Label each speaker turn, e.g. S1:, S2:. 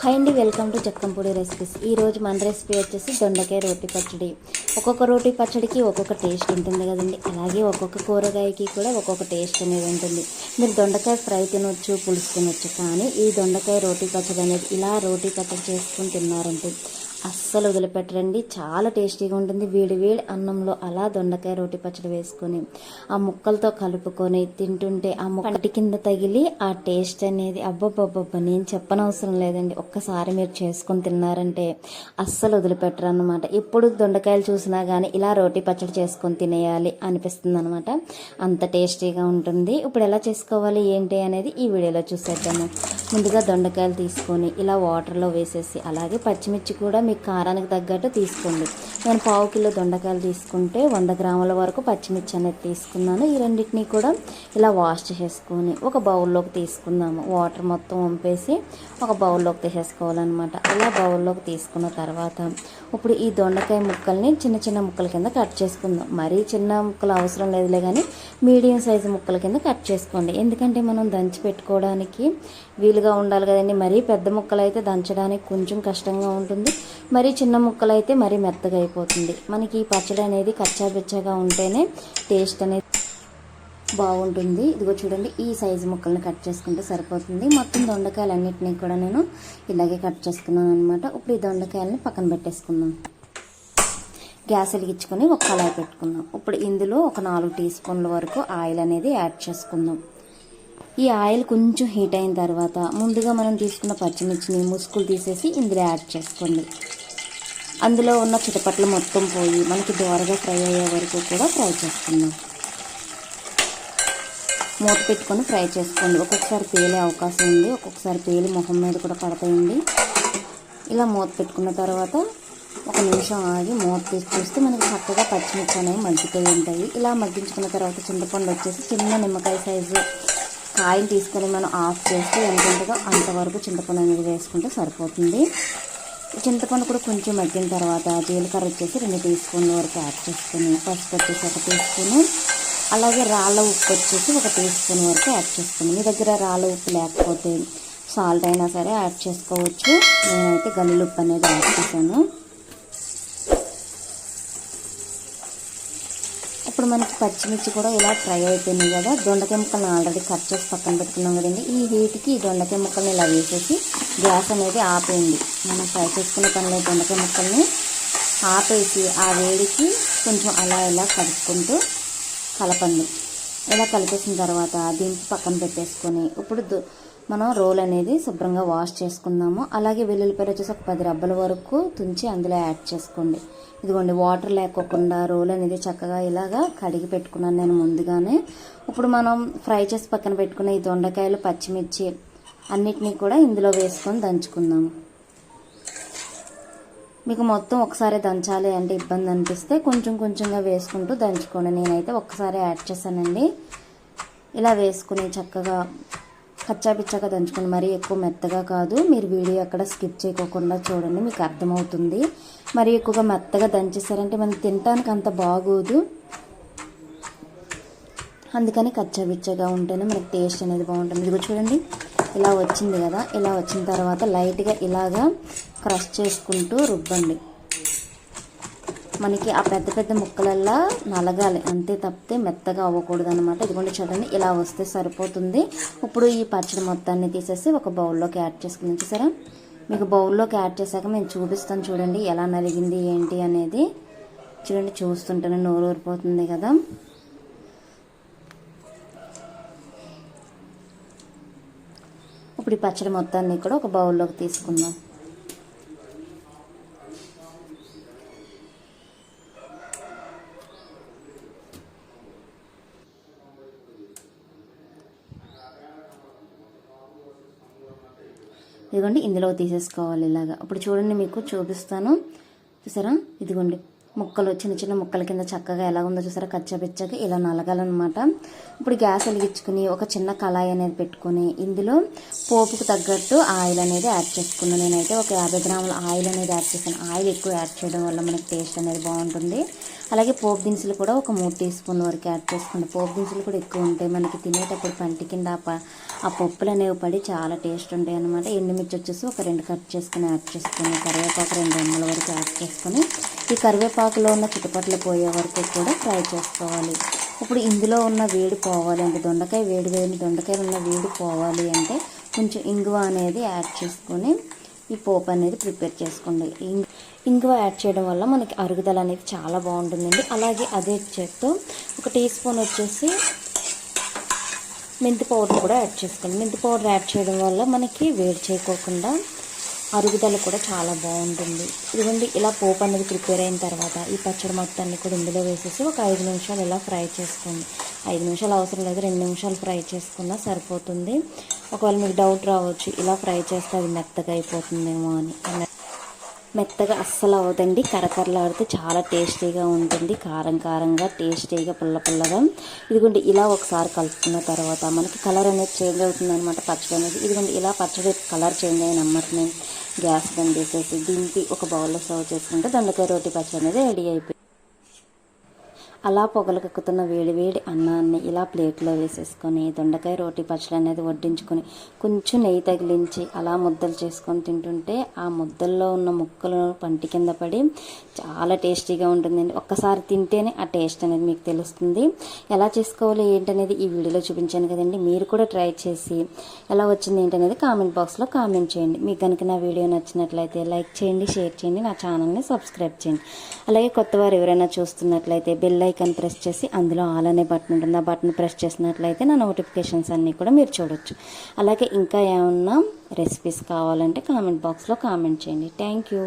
S1: Hi అండి welcome to Chakkampudi recipes ఈ రోజు మన రెసిపీ వచ్చేసి దొండకాయ రోటి పచ్చడి. ఒక్కొక్క రోటి పచ్చడికి ఒక్కొక్క టేస్ట్ ఉంటుంది కదండి. అలాగే ఒక్కొక్క కూరగాయకి కూడా ఒక్కొక్క టేస్ట్ అనేది ఉంటుంది. మీరు దొండకాయ ఫ్రై తినొచ్చు పులుసు తినొచ్చు కానీ ఈ దొండకాయ రోటి పచ్చడి అనేది ఇలా రోటి పచ్చడి చేసుకుని తిన్నారంటే అస్సలు వదిలిపెట్టరండి. చాలా టేస్టీగా ఉంటుంది. వేడి వేడి అన్నంలో అలా దొండకాయ రోటి పచ్చడి వేసుకొని ఆ ముక్కలతో కలుపుకొని తింటుంటే ఆ ముక్కటి కింద తగిలి ఆ టేస్ట్ అనేది అబ్బబ్బబ్బబ్బ నేను చెప్పనవసరం లేదండి. ఒక్కసారి మీరు చేసుకొని తిన్నారంటే అస్సలు వదిలిపెట్టరు అనమాట ఎప్పుడు దొండకాయలు చూసినా కానీ ఇలా రోటి పచ్చడి చేసుకొని తినేయాలి అనిపిస్తుంది అనమాట అంత టేస్టీగా ఉంటుంది. ఇప్పుడు ఎలా చేసుకోవాలి ఏంటి అనేది ఈ వీడియోలో చూసేద్దాము. ముందుగా దొండకాయలు తీసుకొని ఇలా వాటర్లో వేసేసి అలాగే పచ్చిమిర్చి కూడా మీకు కారానికి తగ్గట్టు తీసుకోండి. నేను పావు కిలో దొండకాయలు తీసుకుంటే వంద గ్రాముల వరకు పచ్చిమిర్చి అనేది తీసుకున్నాను. ఈ రెండింటిని కూడా ఇలా వాష్ చేసేసుకొని ఒక బౌల్లోకి తీసుకుందాము. వాటర్ మొత్తం వంపేసి ఒక బౌల్లోకి తీసేసుకోవాలన్నమాట. ఇలా బౌల్లోకి తీసుకున్న తర్వాత ఇప్పుడు ఈ దొండకాయ ముక్కల్ని చిన్న చిన్న ముక్కల కింద కట్ చేసుకుందాం. మరీ చిన్న ముక్కలు అవసరం లేదులే కానీ మీడియం సైజు ముక్కల కింద కట్ చేసుకోండి. ఎందుకంటే మనం దంచి పెట్టుకోవడానికి వీలుగా ఉండాలి కదండి. మరీ పెద్ద ముక్కలు అయితే దంచడానికి కొంచెం కష్టంగా ఉంటుంది. మరి చిన్న ముక్కలు అయితే మరీ మెత్తగా అయిపోతుంది. మనకి ఈ పచ్చడి అనేది కచ్చాబిచ్చగా ఉంటేనే టేస్ట్ అనేది బాగుంటుంది. ఇదిగో చూడండి ఈ సైజు ముక్కల్ని కట్ చేసుకుంటే సరిపోతుంది. మొత్తం దొండకాయలు అన్నిటినీ కూడా నేను ఇలాగే కట్ చేసుకున్నాను అనమాట ఇప్పుడు ఈ దొండకాయలని పక్కన పెట్టేసుకుందాం. గ్యాస్ వెలిగించుకొని ఒక కళాయి పెట్టుకుందాం. ఇప్పుడు ఇందులో ఒక నాలుగు టీ స్పూన్ల వరకు ఆయిల్ అనేది యాడ్ చేసుకుందాం. ఈ ఆయిల్ కొంచెం హీట్ అయిన తర్వాత ముందుగా మనం తీసుకున్న పచ్చిమిర్చిని ముసుగులు తీసేసి ఇందులో యాడ్ చేసుకోండి. అందులో ఉన్న చిటపట్లు మొత్తం పోయి మనకి దోరగా ఫ్రై అయ్యే వరకు కూడా ఫ్రై చేసుకుందాం. మూత పెట్టుకొని ఫ్రై చేసుకోండి. ఒక్కొక్కసారి పేలే అవకాశం ఉంది. ఒక్కొక్కసారి పేలి మొహం మీద కూడా పడతాయండి. ఇలా మూత పెట్టుకున్న తర్వాత ఒక నిమిషం ఆగి మూత తీసి చూస్తే మనకి చక్కగా పచ్చిమిర్చి అనేవి మగ్గిపోయి ఉంటాయి. ఇలా మగ్గించుకున్న తర్వాత చింతపండు వచ్చేసి చిన్న నిమ్మకాయ సైజు కాయలు తీసుకొని మనం ఆఫ్ చేస్తే ఎంత అంతవరకు చింతపండు అనేది వేసుకుంటే సరిపోతుంది. చింతపండు కూడా కొంచెం మగ్గిన తర్వాత జీలకర్ర వచ్చేసి రెండు టీ స్పూన్ల వరకు యాడ్ చేసుకుని పసుపు వచ్చేసి ఒక టీ స్పూను. అలాగే రాళ్ళ ఉప్పు వచ్చేసి ఒక టీ స్పూన్ వరకు యాడ్ చేసుకుని మీ దగ్గర రాళ్ళ ఉప్పు లేకపోతే సాల్ట్ అయినా సరే యాడ్ చేసుకోవచ్చు. నేనైతే గల్లుప్పు ఉప్పు అనేది యాడ్ చేశాను. ఇప్పుడు మనకి పచ్చిమిర్చి కూడా ఇలా ఫ్రై అయిపోయినాయి కదా దొండకాయ ముక్కలను ఆల్రెడీ కట్ చేసి పక్కన పెట్టుకున్నాం కదండి. ఈ హీట్కి ఈ దొండకాయ ముక్కల్ని ఇలా వేసేసి గ్యాస్ అనేది ఆపేయండి. మనం ఫ్రై చేసుకున్న పనిలో దొండకాయ ముక్కల్ని ఆపేసి ఆ వేడికి కొంచెం అలా ఇలా కలుపుకుంటూ కలపండి. ఇలా కలిపేసిన తర్వాత దీనికి పక్కన పెట్టేసుకొని ఇప్పుడు మనం రోల్ అనేది శుభ్రంగా వాష్ చేసుకుందాము. అలాగే వెల్లుల్లిపాయలు వచ్చేసి ఒక పది రబ్బల వరకు తుంచి అందులో యాడ్ చేసుకోండి. ఇదిగోండి వాటర్ లేకోకుండా రోల్ అనేది చక్కగా ఇలాగా కడిగి పెట్టుకున్నాను నేను ముందుగానే. ఇప్పుడు మనం ఫ్రై చేసి పక్కన పెట్టుకున్న ఈ దొండకాయలు పచ్చిమిర్చి అన్నిటినీ కూడా ఇందులో వేసుకొని దంచుకుందాము. మీకు మొత్తం ఒకసారి దంచాలి అంటే ఇబ్బంది అనిపిస్తే కొంచెం కొంచెంగా వేసుకుంటూ దంచుకోండి. నేనైతే ఒక్కసారి యాడ్ చేశానండి. ఇలా వేసుకుని చక్కగా కచ్చా పిచ్చాగా దంచుకోండి మరీ ఎక్కువ మెత్తగా కాదు. మీరు వీడియో అక్కడ స్కిప్ చేయకోకుండా చూడండి మీకు అర్థమవుతుంది. మరి ఎక్కువగా మెత్తగా దంచేసారంటే మనం తినటానికి అంత బాగోదు. అందుకని కచ్చాపిచ్చాగా ఉంటేనే మనకి టేస్ట్ అనేది బాగుంటుంది. ఇదిగో చూడండి ఇలా వచ్చింది కదా. ఇలా వచ్చిన తర్వాత లైట్గా ఇలాగా క్రష్ చేసుకుంటూ రుబ్బండి. మనకి ఆ పెద్ద పెద్ద ముక్కలల్లా నలగాలి. అంతే తప్పితే మెత్తగా అవ్వకూడదు అనమాట ఇదిగోండి చూడండి ఇలా వస్తే సరిపోతుంది. ఇప్పుడు ఈ పచ్చడి మొత్తాన్ని తీసేసి ఒక బౌల్లోకి యాడ్ చేసుకుని చూసారా? మీకు బౌల్లోకి యాడ్ చేశాక మేము చూపిస్తాను చూడండి ఎలా నలిగింది ఏంటి అనేది. చూడండి చూస్తుంటేనే నోరు ఊరిపోతుంది కదా. ఇప్పుడు ఈ పచ్చడి మొత్తాన్ని కూడా ఒక బౌల్లోకి తీసుకుందాం. ఇదిగోండి ఇందులో తీసేసుకోవాలి ఇలాగా. ఇప్పుడు చూడండి మీకు చూపిస్తాను. చూసారా? ఇదిగోండి ముక్కలు చిన్న చిన్న ముక్కల కింద చక్కగా ఎలా ఉందో చూసారా? కచ్చపిచ్చగా ఇలా నలగాలన్నమాట. ఇప్పుడు గ్యాస్ వెలిగించుకుని ఒక చిన్న కళాయి అనేది పెట్టుకొని ఇందులో పోపుకు తగ్గట్టు ఆయిల్ అనేది యాడ్ చేసుకున్నాను. నేనైతే ఒక యాభై గ్రాముల ఆయిల్ అనేది యాడ్ చేశాను. ఆయిల్ ఎక్కువ యాడ్ చేయడం వల్ల మనకి టేస్ట్ అనేది బాగుంటుంది. అలాగే పోపు దినుసులు కూడా ఒక మూడు టీ స్పూన్ వరకు యాడ్ చేసుకోండి. పోపు దినుసులు కూడా ఎక్కువ ఉంటాయి. మనకి తినేటప్పుడు పంటి కింద ఆ పప్పులు అనేవి పడి చాలా టేస్ట్ ఉంటాయి అనమాట ఎండుమిర్చి వచ్చేసి ఒక రెండు కట్ చేసుకుని యాడ్ చేసుకుని కరివేపాకు రెండు అమ్మల వరకు యాడ్ చేసుకొని ఈ కరివేపాకులో ఉన్న చుట్టుపట్లు పోయే వరకు కూడా ఫ్రై చేసుకోవాలి. ఇప్పుడు ఇందులో ఉన్న వేడి పోవాలి అంటే దొండకాయ వేడి వేడి దొండకాయలు ఉన్న వేడి పోవాలి అంటే కొంచెం ఇంగువ అనేది యాడ్ చేసుకొని ఈ పోపు అనేది ప్రిపేర్ చేసుకోండి. ఇంగువ యాడ్ చేయడం వల్ల మనకి అరుగుదల అనేది చాలా బాగుంటుందండి. అలాగే అదే చేత్తో ఒక టీ స్పూన్ వచ్చేసి మెంతి పౌడర్ కూడా యాడ్ చేసుకోండి. మెంతి పౌడర్ యాడ్ చేయడం వల్ల మనకి వేడి చేయకోకుండా అరుగుదల కూడా చాలా బాగుంటుంది. ఇదిగోండి ఇలా పోపు అనేది ప్రిపేర్ అయిన తర్వాత ఈ పచ్చడి మొత్తాన్ని కూడా ఇందులో వేసేసి ఒక ఐదు నిమిషాలు ఇలా ఫ్రై చేసుకోండి. ఐదు నిమిషాలు అవసరం లేదు రెండు నిమిషాలు ఫ్రై చేసుకున్నా సరిపోతుంది. ఒకవేళ మీకు డౌట్ రావచ్చు ఇలా ఫ్రై చేస్తే అది మెత్తగా అయిపోతుందేమో అని. మెత్తగా అస్సలు అవ్వదండి కరకరలాడితే చాలా టేస్టీగా ఉంటుంది. కారం కారంగా టేస్టీగా పుల్ల పుల్లగా. ఇదిగోండి ఇలా ఒకసారి కలుపుకున్న తర్వాత మనకి కలర్ అనేది చేంజ్ అవుతుంది అనమాట పచ్చడి అనేది. ఇదిగోండి ఇలా పచ్చడి కలర్ చేంజ్ అయిన అమ్మటమే గ్యాస్ బంద్ చేసేసి దింపి ఒక బౌల్లో సర్వ్ చేసుకుంటే దొండకాయ రోటి పచ్చడి అనేది రెడీ అయిపోయింది. అలా పొగలకెక్కుతున్న వేడి వేడి అన్నాన్ని ఇలా ప్లేట్లో వేసేసుకొని దొండకాయ రోటి పచ్చడి అనేది వడ్డించుకొని కొంచెం నెయ్యి తగిలించి అలా ముద్దలు చేసుకొని తింటుంటే ఆ ముద్దల్లో ఉన్న ముక్కలు పంటి కింద పడి చాలా టేస్టీగా ఉంటుందండి. ఒక్కసారి తింటేనే ఆ టేస్ట్ అనేది మీకు తెలుస్తుంది. ఎలా చేసుకోవాలి ఏంటనేది ఈ వీడియోలో చూపించాను కదండి. మీరు కూడా ట్రై చేసి ఎలా వచ్చింది ఏంటనేది కామెంట్ బాక్స్లో కామెంట్ చేయండి. మీకు కనుక నా వీడియో నచ్చినట్లయితే లైక్ చేయండి షేర్ చేయండి నా ఛానల్ని సబ్స్క్రైబ్ చేయండి. అలాగే కొత్త వారు ఎవరైనా చూస్తున్నట్లయితే బెల్ ఐకాన్ ప్రెస్ చేసి అందులో ఆల్ అనే బటన్ ఉంటుంది. ఆ బటన్ ప్రెస్ చేసినట్లయితే నా నోటిఫికేషన్స్ అన్నీ కూడా మీరు చూడొచ్చు. అలాగే ఇంకా ఏమన్నా రెసిపీస్ కావాలంటే కామెంట్ బాక్స్లో కామెంట్ చేయండి. Thank you